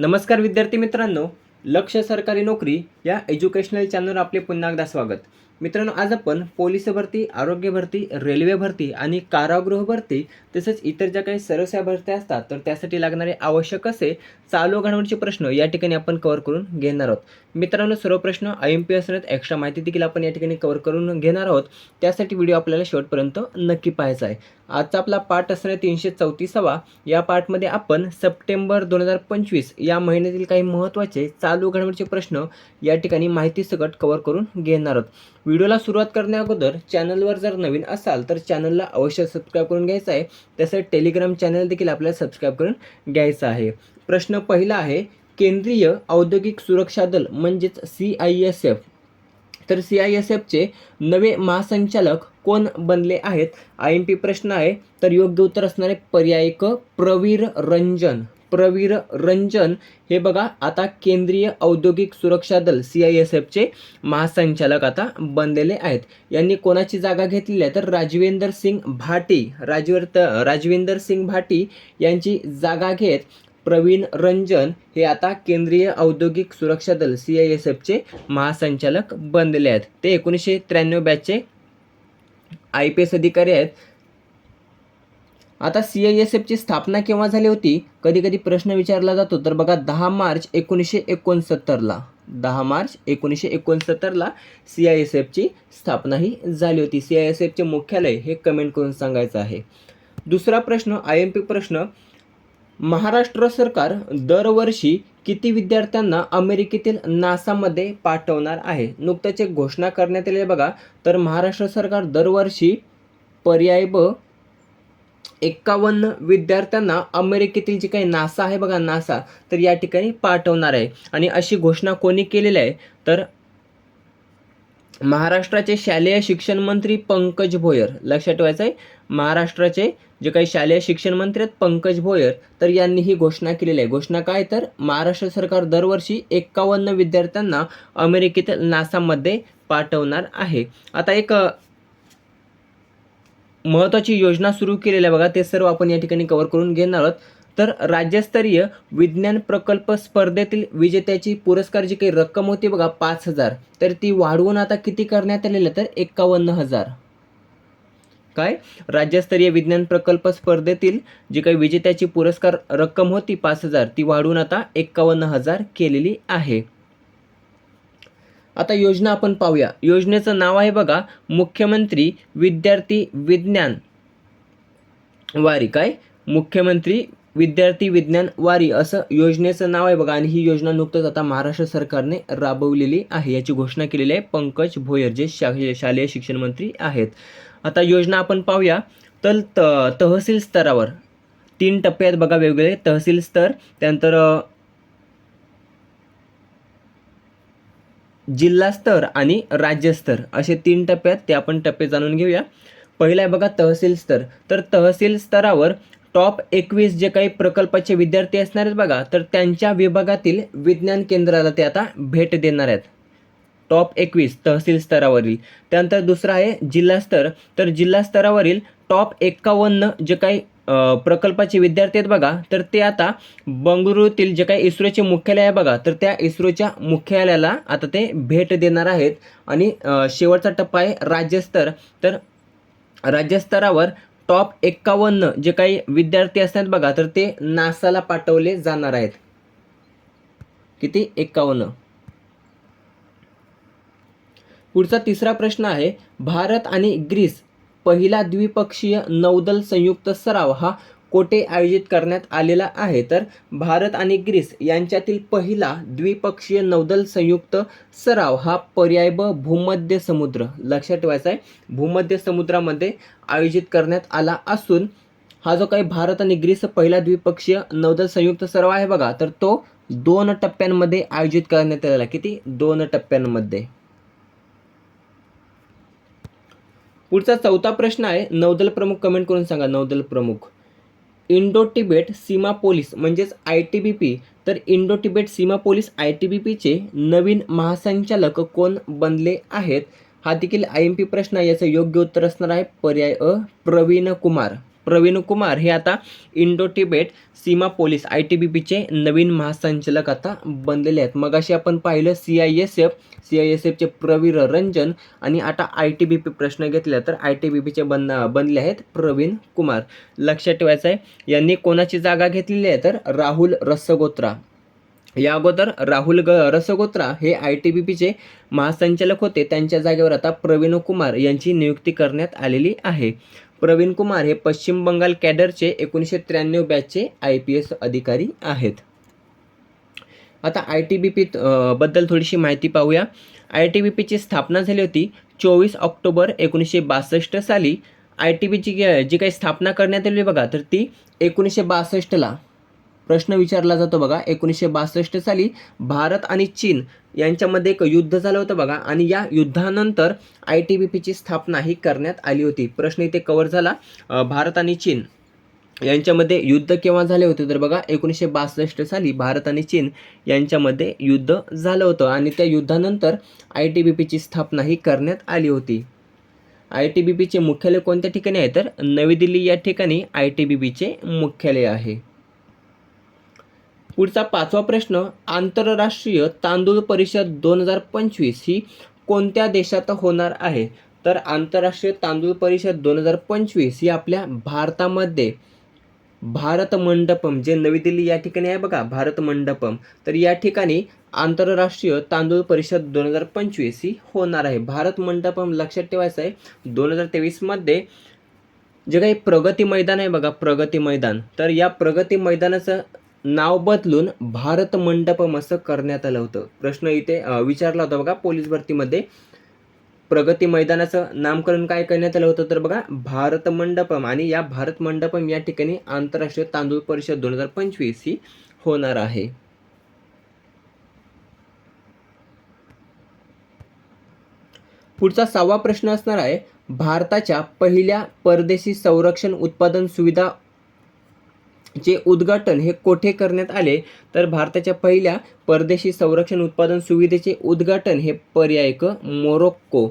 नमस्कार विद्यार्थी मित्रांनो लक्ष सरकारी नोकरी या एज्युकेशनल चॅनलवर आपले पुन्हा एकदा स्वागत. मित्रांनो आज आपण पोलीस भरती आरोग्य भरती रेल्वे भरती आणि कारागृह भरती तसेच इतर ज्या काही सर्वस्या भरत्या असतात तर त्यासाठी लागणारे आवश्यक असे चालू घडामोडीचे प्रश्न या ठिकाणी आपण कव्हर करून घेणार आहोत. मित्रांनो सर्व प्रश्न आय एम पी असण्यात एक्स्ट्रा माहिती देखील आपण या ठिकाणी कव्हर करून घेणार आहोत. त्यासाठी व्हिडिओ आपल्याला शेवटपर्यंत नक्की पाहायचा आहे. आजचा आपला पाठ असणार तीनशे चौतीसावा. या पाठमध्ये आपण सप्टेंबर दोन हजार पंचवीस या महिन्यातील काही महत्त्वाचे चालू घडामोडीचे प्रश्न या ठिकाणी माहिती सकट कव्हर करून घेणार आहोत. व्हिडिओला सुरुवात करण्या अगोदर चॅनलवर जर नवीन असाल तर चॅनलला अवश्य सबस्क्राईब करून घ्यायचं आहे. तसंच टेलिग्राम चॅनल देखील आपल्याला सबस्क्राईब करून घ्यायचं आहे. प्रश्न पहिला आहे केंद्रीय औद्योगिक सुरक्षा दल म्हणजेच सी आय एस एफ तर सी आय एस एफचे नवे महासंचालक कोण बनले आहेत? आय एम पी प्रश्न आहे तर योग्य उत्तर असणारे पर्याय क प्रवीर रंजन. प्रवीर रंजन हे बघा आता केंद्रीय औद्योगिक सुरक्षा दल सी आय एस एफचे महासंचालक आता बनलेले आहेत. यांनी कोणाची जागा घेतलेली आहे? तर राजवेंदर सिंग भाटी. राजवर्त राजवेंदर सिंग भाटी यांची जागा घेत प्रवीण रंजन हे आता केंद्रीय औद्योगिक सुरक्षा दल सी आय एस एफचे महासंचालक बनलेले आहेत. ते एकोणीसशे त्र्याण्णव बॅचचे आय पी एस अधिकारी आहेत. आता सी आय एस एफची स्थापना केव्हा झाली होती? कधी कधी प्रश्न विचारला जातो. तर बघा दहा मार्च एकोणीसशे एकोणसत्तरला. दहा मार्च एकोणीसशे एकोणसत्तरला सी आय एस एफची स्थापना ही झाली होती. सी आय एस एफचे मुख्यालय हे कमेंट करून सांगायचं आहे. दुसरा प्रश्न आय एम पी प्रश्न. महाराष्ट्र सरकार दरवर्षी किती विद्यार्थ्यांना अमेरिकेतील नासामध्ये पाठवणार आहे? नुकत्याच एक घोषणा करण्यात आली बघा. तर महाराष्ट्र सरकार दरवर्षी पर्याय ब एक्कावन्न विद्यार्थ्यांना अमेरिकेतील जे काही नासा आहे बघा नासा तर या ठिकाणी पाठवणार आहे. आणि अशी घोषणा कोणी केलेली आहे? तर महाराष्ट्राचे शालेय शिक्षण मंत्री पंकज भोयर. लक्षात ठेवायचं आहे महाराष्ट्राचे जे काही शालेय शिक्षण मंत्री आहेत पंकज भोयर तर यांनी ही घोषणा केलेली आहे. घोषणा काय? तर महाराष्ट्र सरकार दरवर्षी एक्कावन्न विद्यार्थ्यांना अमेरिकेतील नासामध्ये पाठवणार आहे. आता एक महत्त्वाची योजना सुरू केलेली आहे बघा ते सर्व आपण या ठिकाणी कव्हर करून घेणार आहोत. तर राज्यस्तरीय विज्ञान प्रकल्प स्पर्धेतील विजेत्याची पुरस्कार जी काही रक्कम होती बघा पाच हजार. तर ती वाढवून आता किती करण्यात आलेली तर एक्कावन्न हजार. काय? राज्यस्तरीय विज्ञान प्रकल्प स्पर्धेतील जी काही विजेत्याची पुरस्कार रक्कम होती पाच हजार ती वाढवून आता एक्कावन्न हजार केलेली आहे. आता योजना आपण पाहूया. योजनेचं नाव आहे बघा मुख्यमंत्री विद्यार्थी विज्ञान वारी. काय? मुख्यमंत्री विद्यार्थी विज्ञान वारी असं योजनेचं नाव आहे बघा. आणि ही योजना नुकतंच आता महाराष्ट्र सरकारने राबवलेली आहे. याची घोषणा केलेली आहे पंकज भोयर जे शा शालेय शिक्षण मंत्री आहेत. आता योजना आपण पाहूया. तर त तहसील स्तरावर तीन टप्पे आहेत बघा वेगवेगळे. तहसील स्तर त्यानंतर जिल्हा स्तर आणि राज्यस्तर असे तीन टप्पे आहेत. ते आपण टप्पे जाणून घेऊया. पहिला आहे बघा तहसील स्तर. तर तहसील स्तरावर टॉप एकवीस जे काही प्रकल्पाचे विद्यार्थी असणार आहेत बघा तर त्यांच्या विभागातील विज्ञान केंद्राला ते आता भेट देणार आहेत. टॉप एकवीस तहसील स्तरावरील. त्यानंतर दुसरा आहे जिल्हास्तर तर जिल्हा स्तरावरील टॉप एक्कावन्न जे काही प्रकल्पाचे विद्यार्थी आहेत बघा तर ते आता बंगळुरूतील जे काही इस्रोचे मुख्यालय आहे बघा तर त्या इस्रोच्या मुख्यालयाला आता ते भेट देणार आहेत. आणि शेवटचा टप्पा आहे राज्यस्तर तर राज्यस्तरावर टॉप एक्कावन्न जे काही विद्यार्थी असतात बघा तर ते नासाला पाठवले जाणार आहेत. किती? एक्कावन्न. पुढचा तिसरा प्रश्न आहे भारत आणि ग्रीस पहिला द्विपक्षीय नौदल संयुक्त सराव हा कोठे आयोजित करण्यात आलेला आहे. तर भारत आणि ग्रीस यांच्यातील पहिला द्विपक्षीय नौदल संयुक्त सराव हा पर्याय ब भूमध्य समुद्र. लक्षात ठेवायचा आहे. भूमध्य समुद्रामध्ये आयोजित करण्यात आला असून हा जो काही भारत आणि ग्रीस पहिला द्विपक्षीय नौदल संयुक्त सराव आहे बघा तर तो दोन टप्प्यांमध्ये आयोजित करण्यात आलेला किती? दोन टप्प्यांमध्ये. पुढचा चौथा प्रश्न आहे. नौदल प्रमुख कमेंट करून सांगा. नौदल प्रमुख. इंडो तिबेट सीमा पोलीस म्हणजेच आय टी बी पी. तर इंडो तिबेट सीमा पोलीस आय टी बी पीचे नवीन महासंचालक कोण बनले आहेत? हा देखील आय एम पी प्रश्न याचं योग्य उत्तर असणार आहे पर्याय अ. प्रवीण कुमार. प्रवीण कुमार हे आता इंडो टिबेट सीमा पोलीस आय टी बी पीचे नवीन महासंचालक आता बनलेले आहेत. मग अशी आपण पाहिलं C I S F C I S एफचे Praveer Ranjan आणि आता आय टी बी पी प्रश्न घेतला तर आय टी बी पीचे बन बनले आहेत प्रवीण कुमार. लक्षात ठेवायचं आहे यांनी कोणाची जागा घेतलेली आहे तर राहुल रसगोत्रा. या अगोदर राहुल ग रसगोत्रा हे आय टी बी पीचे महासंचालक होते. त्यांच्या जागेवर आता प्रवीण कुमार यांची नियुक्ती करण्यात आलेली आहे. प्रवीण कुमार हे पश्चिम बंगाल कॅडरचे एकोणीसशे त्र्याण्णव बॅचचे आय पी एस अधिकारी आहेत. आता आय टी बी पी बद्दल थोडीशी माहिती पाहूया. आय टी बी पीची स्थापना झाली होती चोवीस ऑक्टोबर एकोणीसशे बासष्ट साली. आय टी बीची जी काही स्थापना करण्यात आली बघा तर ती एकोणीसशे बासष्टला. प्रश्न विचारला जातो बघा. एकोणीसशे बासष्ट साली भारत आणि चीन यांच्यामध्ये एक युद्ध झालं होतं बघा. आणि या युद्धानंतर आय टी बी पीची स्थापना ही करण्यात आली होती. प्रश्न इथे कव्हर झाला. भारत आणि चीन यांच्यामध्ये युद्ध केव्हा झाले होते? तर बघा एकोणीसशे बासष्ट साली भारत आणि चीन यांच्यामध्ये युद्ध झालं होतं. आणि त्या युद्धानंतर आय टी बी पीची स्थापना ही करण्यात आली होती. आय टी बी पीचे मुख्यालय कोणत्या ठिकाणी आहे? तर नवी दिल्ली या ठिकाणी आय टी बी पीचे मुख्यालय आहे. पुढचा पाचवा प्रश्न आंतरराष्ट्रीय तांदूळ परिषद दोन हजार पंचवीस ही कोणत्या देशात होणार आहे? तर आंतरराष्ट्रीय तांदूळ परिषद दोन हजार पंचवीस ही आपल्या भारतामध्ये भारत मंडपम जे नवी दिल्ली या ठिकाणी आहे बघा भारत मंडपम. तर या ठिकाणी आंतरराष्ट्रीय तांदूळ परिषद दोन हजार पंचवीस ही होणार आहे. भारत मंडपम लक्षात ठेवायचं आहे दोन हजार तेवीसमध्ये जे काही प्रगती मैदान आहे बघा प्रगती मैदान. तर या प्रगती मैदानाचं नाव बदलून भारत मंडपम असं करण्यात आलं होतं. प्रश्न इथे विचारला होता बघा पोलीस भरतीमध्ये. प्रगती मैदानाचं नामकरण काय करण्यात आलं होतं तर बघा भारत मंडपम आणि या भारत मंडपम या ठिकाणी आंतरराष्ट्रीय तांदूळ परिषद दोन हजार पंचवीस ही होणार आहे. पुढचा सहावा प्रश्न असणार आहे भारताच्या पहिल्या परदेशी संरक्षण उत्पादन सुविधा चे उद्घाटन हे कोठे करण्यात आले तर भारताच्या पहिल्या परदेशी संरक्षण उत्पादन सुविधेचे उद्घाटन हे पर्यायक मोरोक्को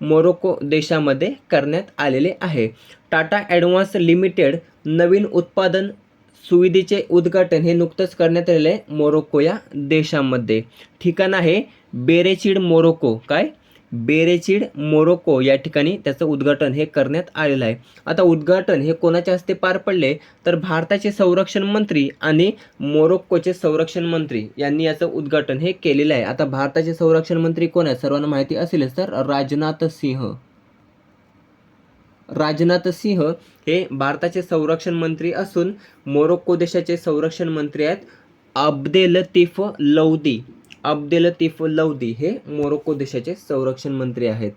मोरोक्को देशामध्ये करण्यात आलेले आहे. टाटा ॲडव्हान्स लिमिटेड नवीन उत्पादन सुविधेचे उद्घाटन हे नुकतंच करण्यात आलेले आहे मोरोक्को या देशामध्ये. ठिकाण आहे बेरेचिड मोरोक्को. काय? बेरेचिड मोरोक्को या ठिकाणी त्याचं उद्घाटन हे करण्यात आलेलं आहे. आता उद्घाटन हे कोणाच्या हस्ते पार पडले? तर भारताचे संरक्षण मंत्री आणि मोरोक्कोचे संरक्षण मंत्री यांनी याचं उद्घाटन हे केलेलं आहे. आता भारताचे संरक्षण मंत्री कोण आहेत? सर्वांना माहिती असेलच तर राजनाथ सिंह. राजनाथ सिंह हे भारताचे संरक्षण मंत्री असून मोरोक्को देशाचे संरक्षण मंत्री आहेत. अब्देल लतीफ लौदी. अब्देलतीफ लौदी हे मोरोक्को देशाचे संरक्षण मंत्री आहेत.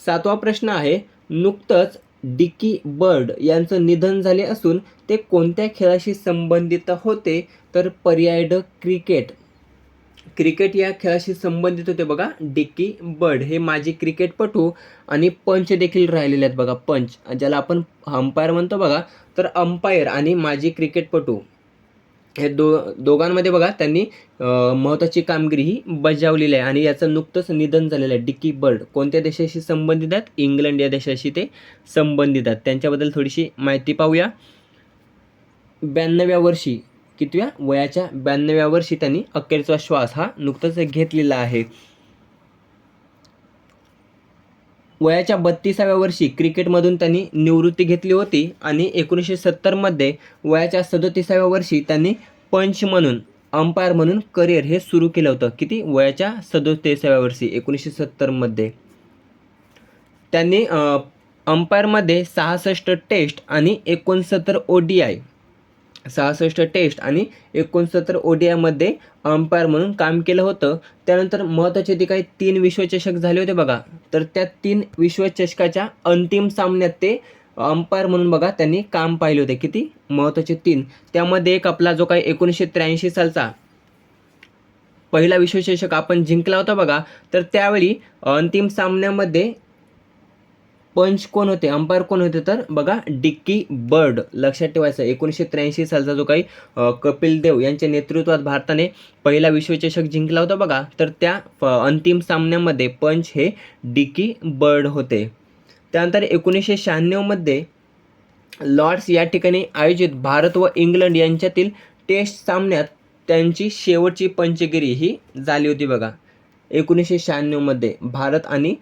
सातवा प्रश्न आहे नुकतंच डिकी बर्ड यांचं निधन झाले असून ते कोणत्या खेळाशी संबंधित होते? तर पर्याय ड क्रिकेट. क्रिकेट या खेळाशी संबंधित होते बघा डिक्की बर्ड हे माजी क्रिकेटपटू आणि पंच देखील राहिलेले आहेत बघा पंच. ज्याला आपण अंपायर म्हणतो बघा तर अंपायर आणि माजी क्रिकेटपटू. हे दो दोघांमध्ये बघा त्यांनी महत्त्वाची कामगिरी ही बजावलेली आहे. आणि याचं नुकतंच निधन झालेलं आहे. डिक्की बर्ड कोणत्या देशाशी संबंधित आहेत? इंग्लंड या देशाशी ते संबंधित आहेत. त्यांच्याबद्दल थोडीशी माहिती पाहूया. ब्याण्णव्या वर्षी कितव्या? वयाच्या ब्याण्णव्या वर्षी त्यांनी अखेरचा श्वास हा नुकताच घेतलेला आहे. वयाच्या बत्तीसाव्या वर्षी क्रिकेटमधून त्यांनी निवृत्ती घेतली होती आणि एकोणीसशे सत्तरमध्ये वयाच्या सदोतीसाव्या वर्षी त्यांनी पंच म्हणून अंपायर म्हणून करिअर हे सुरू केलं होतं. किती? वयाच्या सदोतीसाव्या वर्षी एकोणीसशे सत्तरमध्ये. त्यांनी अंपायरमध्ये सहासष्ट टेस्ट आणि एकोणसत्तर ओ डी आय सहासष्ट टेस्ट आणि एकोणसत्तर ओ डी आयमध्ये अंपायर म्हणून काम केलं होतं. त्यानंतर महत्त्वाचे ते काही तीन विश्वचषक झाले होते बघा तर त्या तीन विश्वचषकाच्या अंतिम सामन्यात ते अंपायर म्हणून बघा त्यांनी काम पाहिले होते. किती? महत्त्वाचे तीन. त्यामध्ये एक आपला जो काही एकोणीसशे त्र्याऐंशी सालचा पहिला विश्वचषक आपण जिंकला होता बघा तर त्यावेळी अंतिम सामन्यामध्ये पंच कोण होते? अंपायर कोण होते तर? बघा डिक्की बर्ड. लक्षात ठेवायचं एकोणीसशे त्र्याऐंशी सालचा जो काही कपिल देव यांच्या नेतृत्वात भारताने पहिला विश्वचषक जिंकला होता बघा तर त्या अंतिम सामन्यामध्ये पंच हे डिकी बर्ड होते. त्यानंतर एकोणीसशे शहाण्णवमध्ये लॉर्ड्स या ठिकाणी आयोजित भारत व इंग्लंड यांच्यातील टेस्ट सामन्यात त्यांची शेवटची पंचगिरी ही झाली होती बघा. एकोणीसशे शहाण्णवमध्ये भारत आणि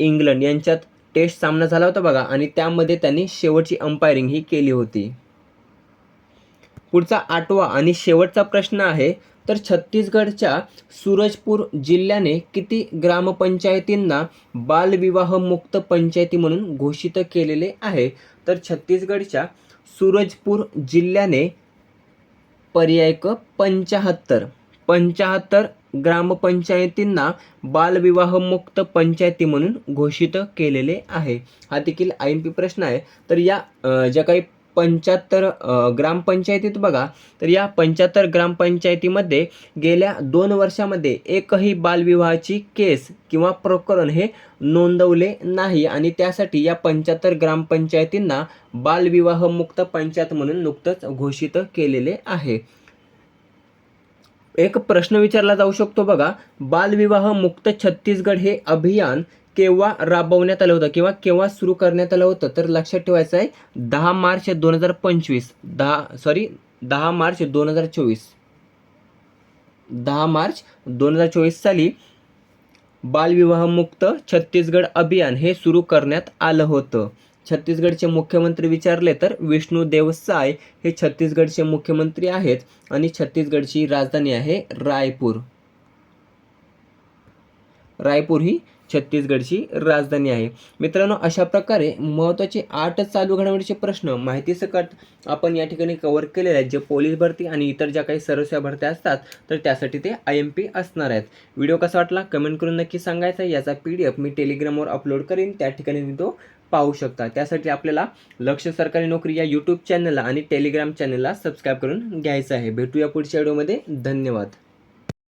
इंग्लंड यांच्यात टेस्ट सामना झाला होता बघा आणि त्यामध्ये त्यांनी शेवटची अंपायरिंग ही केली होती. पुढचा आठवा आणि शेवटचा प्रश्न आहे तर छत्तीसगडच्या सूरजपूर जिल्ह्याने किती ग्रामपंचायतींना बालविवाह मुक्त पंचायती म्हणून घोषित केलेले आहे? तर छत्तीसगडच्या सूरजपूर जिल्ह्याने पर्याय क पंचाहत्तर. पंचाहत्तर ग्रामपंचायतींना बालविवाह मुक्त पंचायती म्हणून घोषित केलेले आहे. हा देखील आय एम पी प्रश्न आहे. तर या ज्या काही पंच्याहत्तर ग्रामपंचायतीत बघा तर या पंच्याहत्तर ग्रामपंचायतीमध्ये गेल्या दोन वर्षामध्ये एकही बालविवाहाची केस किंवा प्रकरण हे नोंदवले नाही आणि त्यासाठी या पंच्याहत्तर ग्रामपंचायतींना बालविवाह मुक्त पंचायत म्हणून नुकतंच घोषित केलेले आहे. एक प्रश्न विचारला जाऊ शकतो बघा. बालविवाह मुक्त छत्तीसगड हे अभियान केव्हा राबवण्यात आलं होतं किंवा केव्हा सुरू करण्यात आलं होतं? तर लक्षात ठेवायचं आहे दहा मार्च दोन हजार पंचवीस दहा सॉरी दहा मार्च दोन हजार चोवीस. दहा मार्च दोन हजार चोवीस साली बालविवाह मुक्त छत्तीसगड अभियान हे सुरू करण्यात आलं होतं. छत्तीसगडचे मुख्यमंत्री विचारले तर विष्णू देवसाय हे छत्तीसगडचे मुख्यमंत्री आहेत आणि छत्तीसगडची राजधानी आहे रायपूर. रायपूर ही छत्तीसगडची राजधानी आहे. मित्रांनो अशा प्रकारे महत्त्वाचे आठ चालू घडामोडीचे प्रश्न माहितीसकट आपण या ठिकाणी कव्हर केलेले आहेत. जे पोलीस भरती आणि इतर ज्या काही सर्वस्या भरत्या असतात तर त्यासाठी ते आय एम पी असणार आहेत. व्हिडिओ कसा वाटला? कमेंट करून नक्की सांगायचा याचा पी डी एफ मी टेलिग्रामवर अपलोड करीन. त्या ठिकाणी मी तो पाहू शकता. त्यासाठी आपल्याला लक्ष सरकारी नोकरी या यूट्यूब चॅनलला आणि टेलिग्राम चॅनलला सबस्क्राईब करून घ्यायचं आहे. भेटूया पुढच्या व्हिडिओमध्ये धन्यवाद.